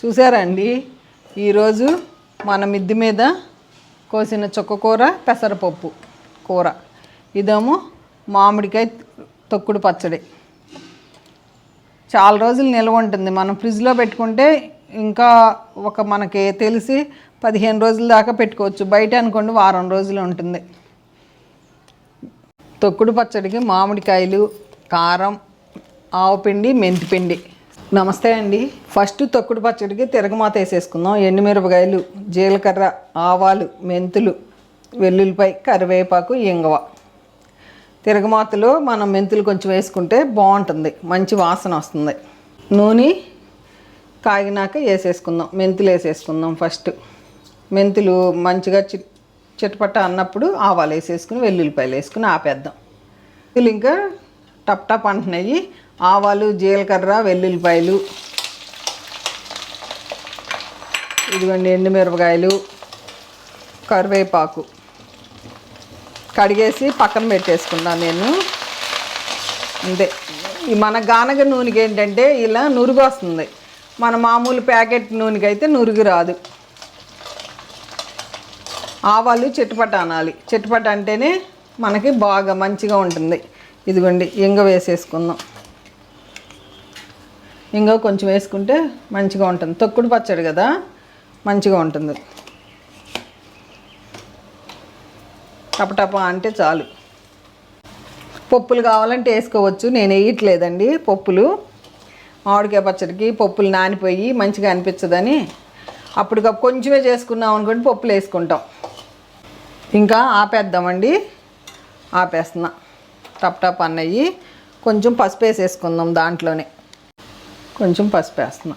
చూసారా అండి ఈరోజు మన మిద్ది మీద కోసిన చుక్కకూర పెసరపప్పు కూర. ఇదేమో మామిడికాయ తొక్కుడు పచ్చడి. చాలా రోజులు నిల్వ ఉంటుంది. మనం ఫ్రిడ్జ్లో పెట్టుకుంటే ఇంకా ఒక మనకి తెలిసి పదిహేను రోజుల దాకా పెట్టుకోవచ్చు. బయట అనుకోండి వారం రోజులు ఉంటుంది. తొక్కుడు పచ్చడికి మామిడికాయలు కారం ఆవుపిండి మెంతిపిండి నమస్తే అండి. ఫస్ట్ తొక్కుడు పచ్చడికి తిరగమాత వేసేసుకుందాం. ఎండుమిరపకాయలు జీలకర్ర ఆవాలు మెంతులు వెల్లుల్లిపాయ కరివేపాకు ఇంగవ. తిరగమాతలో మనం మెంతులు కొంచెం వేసుకుంటే బాగుంటుంది. మంచి వాసన వస్తుంది. నూనె కాగినాక వేసేసుకుందాం. మెంతులు వేసేసుకుందాం ఫస్ట్. మెంతులు మంచిగా చి చిటపట అన్నప్పుడు ఆవాలు వేసేసుకుని వెల్లుల్లిపాయలు వేసుకుని ఆపేద్దాం. వీళ్ళు ఇంకా టప్ టప్ అంటున్నాయి. ఆవాలు జీలకర్ర వెల్లుల్లిపాయలు. ఇదిగోండి ఎండుమిరపకాయలు కరివేపాకు. కడిగేసి పక్కన పెట్టేసుకున్నాను నేను. అంతే. ఈ మన గానగ నూనెకి ఏంటంటే ఇలా నురుగు వస్తుంది మన మామూలు ప్యాకెట్ నూనెకి అయితే నురుగు రాదు. ఆవాలు చిట్టుపట్ట అనాలి. చిట్టుపట్ట అంటేనే మనకి బాగా మంచిగా ఉంటుంది. ఇదిగోండి ఇంగ వేసేసుకుందాం. ఇంకా కొంచెం వేసుకుంటే మంచిగా ఉంటుంది. తొక్కుడు పచ్చడి కదా మంచిగా ఉంటుంది. టపటప అంటే చాలు. పప్పులు కావాలంటే వేసుకోవచ్చు నేను వేయట్లేదండి పప్పులు. మామిడికాయ పచ్చడికి పప్పులు నానిపోయి మంచిగా అనిపించదని అప్పటికప్పుడు కొంచెమే చేసుకున్నాం అనుకోండి పప్పులు వేసుకుంటాం. ఇంకా ఆపేద్దామండి. ఆపేస్తున్నా. టప్ టప్ అన్నయ్యి. కొంచెం పసుపు వేసేసుకుందాం దాంట్లోనే. కొంచెం పసుపు వేస్తున్నా.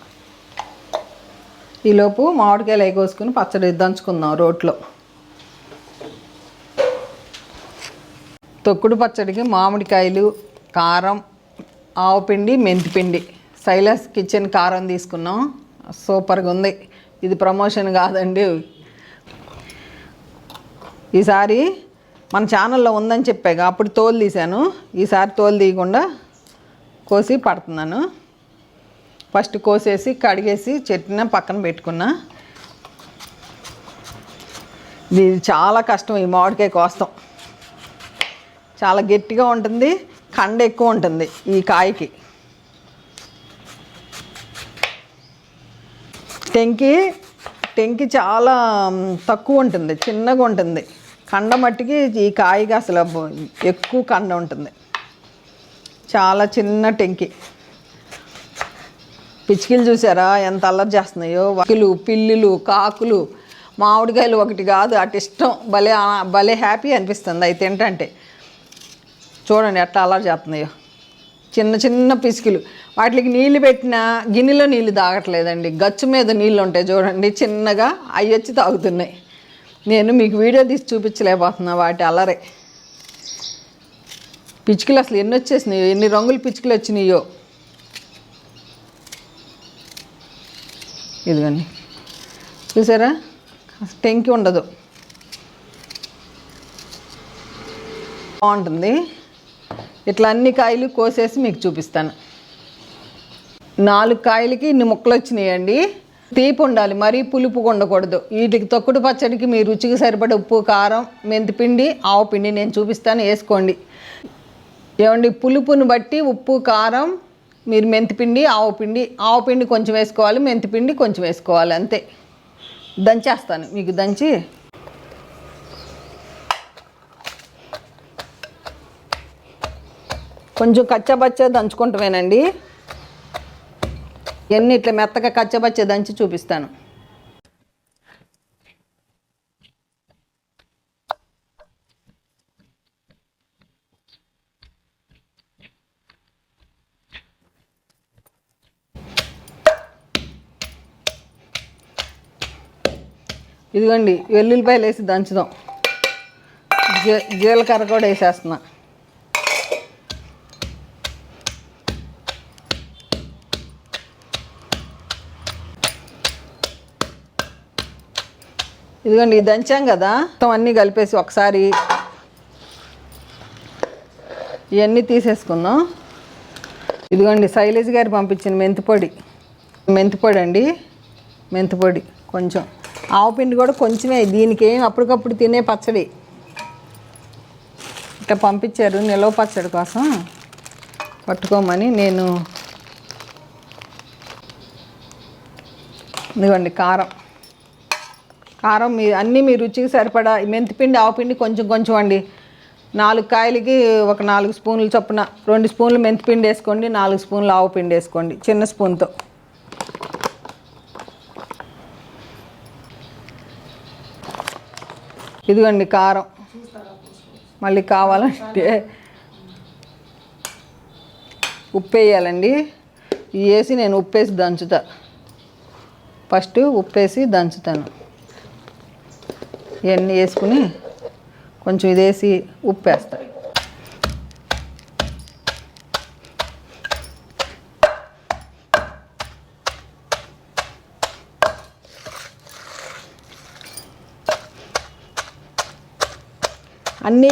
ఈలోపు మామిడికాయలు వేసుకుని పచ్చడి దంచుకుందాం రోట్లో. తొక్కుడు పచ్చడికి మామిడికాయలు కారం ఆవుపిండి మెంతిపిండి సైలాస్ కిచెన్ కారం తీసుకున్నాం. సూపర్గా ఉంది. ఇది ప్రమోషన్ కాదండి. ఈసారి మన ఛానల్లో ఉందని చెప్పాక అప్పుడు తోలు తీశాను. ఈసారి తోలు తీయకుండా కోసి పడుతున్నాను. ఫస్ట్ కోసేసి కడిగేసి చెట్టున పక్కన పెట్టుకున్నా. ఇది చాలా కష్టం ఈ మామిడికాయ కోస్తాం. చాలా గట్టిగా ఉంటుంది కండ ఎక్కువ ఉంటుంది ఈ కాయకి. టెంకి టెంకి చాలా తక్కువ ఉంటుంది చిన్నగా ఉంటుంది. కండ మట్టికి ఈ కాయకి అసలు ఎక్కువ కండ ఉంటుంది. చాలా చిన్న టెంకి. పిచ్చికిలు చూసారా? ఎంత అల్లరి చేస్తున్నాయో. వకిలు పిల్లులు కాకులు. మామిడికాయలు ఒకటి కాదు అటు ఇష్టం. భలే భలే హ్యాపీ అనిపిస్తుంది. అవి తింటంటే. చూడండి ఎట్లా అల్లరి చేస్తున్నాయో. చిన్న చిన్న పిసికిలు వాటికి నీళ్ళు పెట్టినా గిన్నెలో నీళ్ళు తాగట్లేదండి. గచ్చు మీద నీళ్ళు ఉంటాయి చూడండి. చిన్నగా అవి వచ్చి తాగుతున్నాయి. నేను మీకు వీడియో తీసి చూపించలేకపోతున్నా వాటి అల్లరే. పిచ్చుకలు అసలు ఎన్ని వచ్చేసినాయో ఎన్ని రంగులు పిచ్చుకలు వచ్చినాయో. ఇదిగోండి. చూసారా? టెంకి ఉండదు. బాగుంటుంది. ఇట్లా అన్ని కాయలు కోసేసి మీకు చూపిస్తాను. నాలుగు కాయలకి ఇన్ని ముక్కలు వచ్చినాయండి. తీపి ఉండాలి మరీ పులుపు ఉండకూడదు. వీటికి తొక్కుడు పచ్చడికి మీ రుచికి సరిపడే ఉప్పు కారం మెంతిపిండి ఆవు పిండి నేను చూపిస్తాను వేసుకోండి. ఏమండి? పులుపుని బట్టి ఉప్పు కారం మీరు మెంతిపిండి ఆవు పిండి ఆవు పిండి కొంచెం వేసుకోవాలి మెంతిపిండి కొంచెం వేసుకోవాలి అంతే. దంచేస్తాను. మీకు దంచి కొంచెం కచ్చబచ్చ దంచుకుంటామేనండి. ఎన్ని ఇట్లా మెత్తగా కచ్చబచ్చ దంచి చూపిస్తాను. ఇదిగోండి వెల్లుల్లిపాయలు వేసి దంచుదాం. జీ జీలకర్ర కూడా వేసేస్తున్నా. ఇదిగోండి ఇది దంచాం కదా మొత్తం అన్నీ కలిపేసి ఒకసారి ఇవన్నీ తీసేసుకుందాం. ఇదిగోండి శైలేజ్ గారు పంపించిన మెంతిపొడి. మెంతిపొడి అండి మెంతిపొడి కొంచెం. ఆవు పిండి కూడా కొంచెమే దీనికి ఏం అప్పటికప్పుడు తినే పచ్చడి. ఇట్లా పంపించారు నిలవ పచ్చడి కోసం. పట్టుకోమని నేను ఇదిగోండి కారం. కారం మీ అన్నీ మీ రుచికి సరిపడా మెంతిపిండి ఆవుపిండి కొంచెం కొంచెం అండి. నాలుగు కాయలకి ఒక నాలుగు స్పూన్లు చొప్పున రెండు స్పూన్లు మెంతిపిండి వేసుకోండి నాలుగు స్పూన్లు ఆవు పిండి వేసుకోండి చిన్న స్పూన్తో. ఇదిగోండి కారం. మళ్ళీ కావాలంటే ఉప్పు వేయాలండి ఇవి వేసి నేను ఉప్పేసి దంచుతా. ఫస్ట్ ఉప్పేసి దంచుతాను. ఇవన్నీ వేసుకుని కొంచెం ఇది వేసి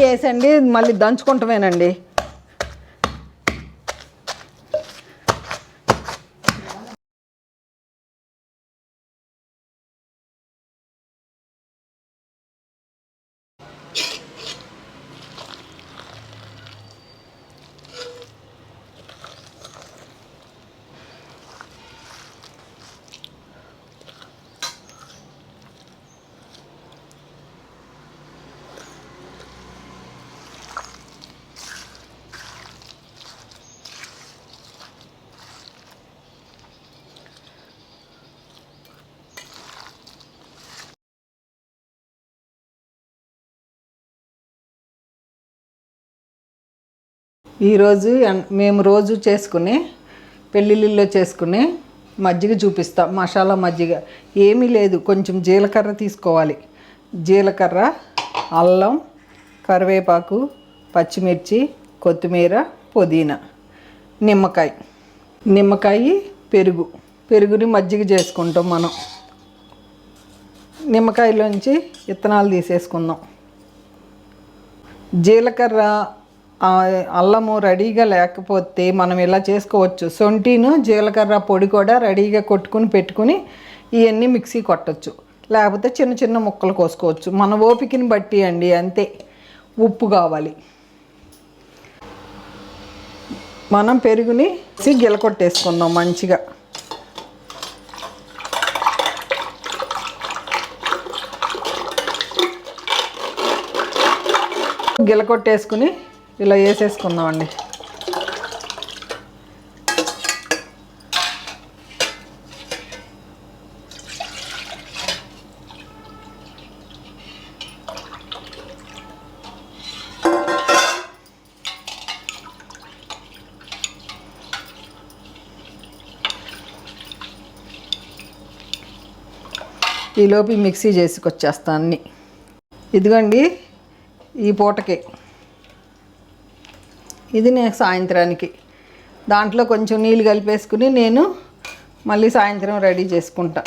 వేసేయండి మళ్ళీ దంచుకుంటామేనండి. ఈరోజు మేము రోజు చేసుకునే పెళ్ళిళ్ళలో చేసుకునే మజ్జిగ చూపిస్తాం. మసాలా మజ్జిగ. ఏమీ లేదు. కొంచెం జీలకర్ర తీసుకోవాలి. జీలకర్ర అల్లం కరివేపాకు పచ్చిమిర్చి కొత్తిమీర పుదీనా నిమ్మకాయ. నిమ్మకాయ పెరుగు. పెరుగుని మజ్జిగ చేసుకుంటాం మనం. నిమ్మకాయలోంచి విత్తనాలు తీసేసుకుందాం. జీలకర్ర అల్లము రెడీగా లేకపోతే మనం ఇలా చేసుకోవచ్చు. సొంటిను జీలకర్ర పొడి కూడా రెడీగా కొట్టుకుని పెట్టుకుని ఇవన్నీ మిక్సీ కొట్టచ్చు. లేకపోతే చిన్న చిన్న ముక్కలు కోసుకోవచ్చు. మన ఓపికని బట్టి అండి అంతే. ఉప్పు కావాలి. మనం పెరుగుని గిలకొట్టేసుకుందాం మంచిగా. గిలకొట్టేసుకుని ఇలా వేసేసుకుందామండి. ఈలోపు ఈ మిక్సీ చేసుకొచ్చేస్తా అన్నీ. ఇదిగోండి ఈ పూటకి. ఇది నేను సాయంత్రానికి. దాంట్లో కొంచెం నీళ్ళు కలిపేసుకుని నేను మళ్ళీ సాయంత్రం రెడీ చేసుకుంటా.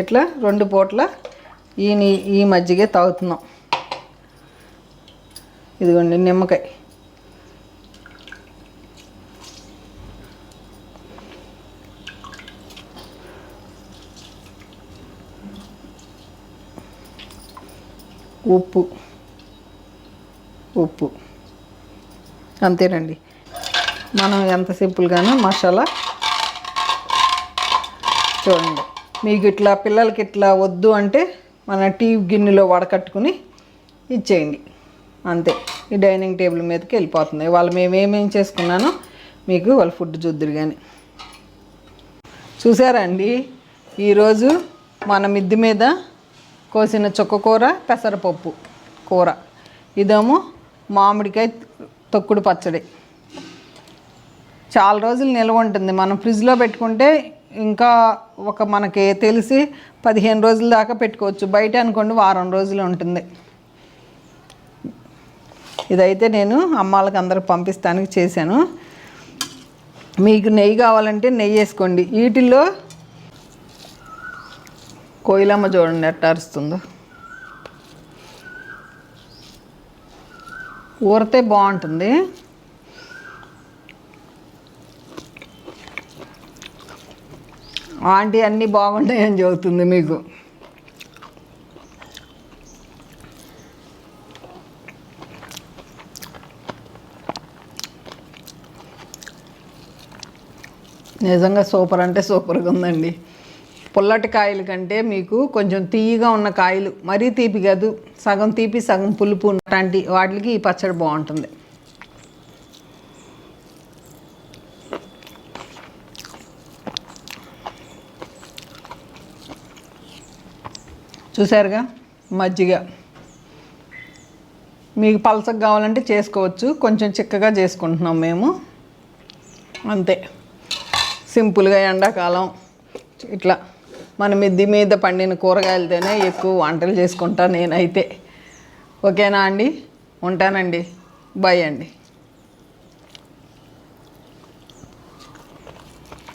ఇట్లా రెండు పూట్ల ఈ నీ ఈ మజ్జిగే తాగుతున్నాం. ఇదిగోండి నిమ్మకాయ. ఉప్పు. ఉప్పు. అంతేనండి. మనం ఎంత సింపుల్గానో మసాలా చూడండి. మీకు ఇట్లా పిల్లలకి ఇట్లా వద్దు అంటే మన టీ గిన్నెలో వడకట్టుకుని ఇచ్చేయండి. అంతే. ఈ డైనింగ్ టేబుల్ మీదకి వెళ్ళిపోతుంది. వాళ్ళు మేము చేసుకున్నానో మీకు వాళ్ళ ఫుడ్ చూద్దరు కానీ చూసారా అండి? ఈరోజు మన మిద్ది మీద కోసిన చుక్కకూర పెసరపప్పు కూర. ఇదేమో మామిడికాయ తొక్కుడు పచ్చడి. చాలా రోజులు నిల్వ ఉంటుంది. మనం ఫ్రిడ్జ్లో పెట్టుకుంటే ఇంకా ఒక మనకి తెలిసి పదిహేను రోజుల దాకా పెట్టుకోవచ్చు. బయట అనుకోండి వారం రోజులు ఉంటుంది. ఇదైతే నేను అమ్మాలకు అందరికి పంపిస్తానికి చేశాను. మీకు నెయ్యి కావాలంటే నెయ్యి వేసుకోండి. వీటిల్లో కోయిలమ్మ చూడండి ఎట్టారుస్తుందో ఊరితే బాగుంటుంది. ఆంటీ అన్నీ బాగుంటాయని చెబుతుంది మీకు. నిజంగా సూపర్ అంటే సూపర్గా ఉందండి. పుల్లటి కాయల కంటే మీకు కొంచెం తీయగా ఉన్న కాయలు మరీ తీపి కాదు సగం తీపి సగం పులుపు ఉన్నటువంటి వాటికి ఈ పచ్చడి బాగుంటుంది. చూసారుగా? మజ్జిగ. మీకు పలసకు కావాలంటే చేసుకోవచ్చు కొంచెం చిక్కగా చేసుకుంటున్నాం మేము. అంతే. సింపుల్గా ఎండాకాలం. ఇట్లా. మన మిద్ది మీద పండిన కూరగాయలతోనే ఎక్కువ వంటలు చేసుకుంటా నేనైతే. ఓకేనా అండి? ఉంటానండి. బాయ్ అండి.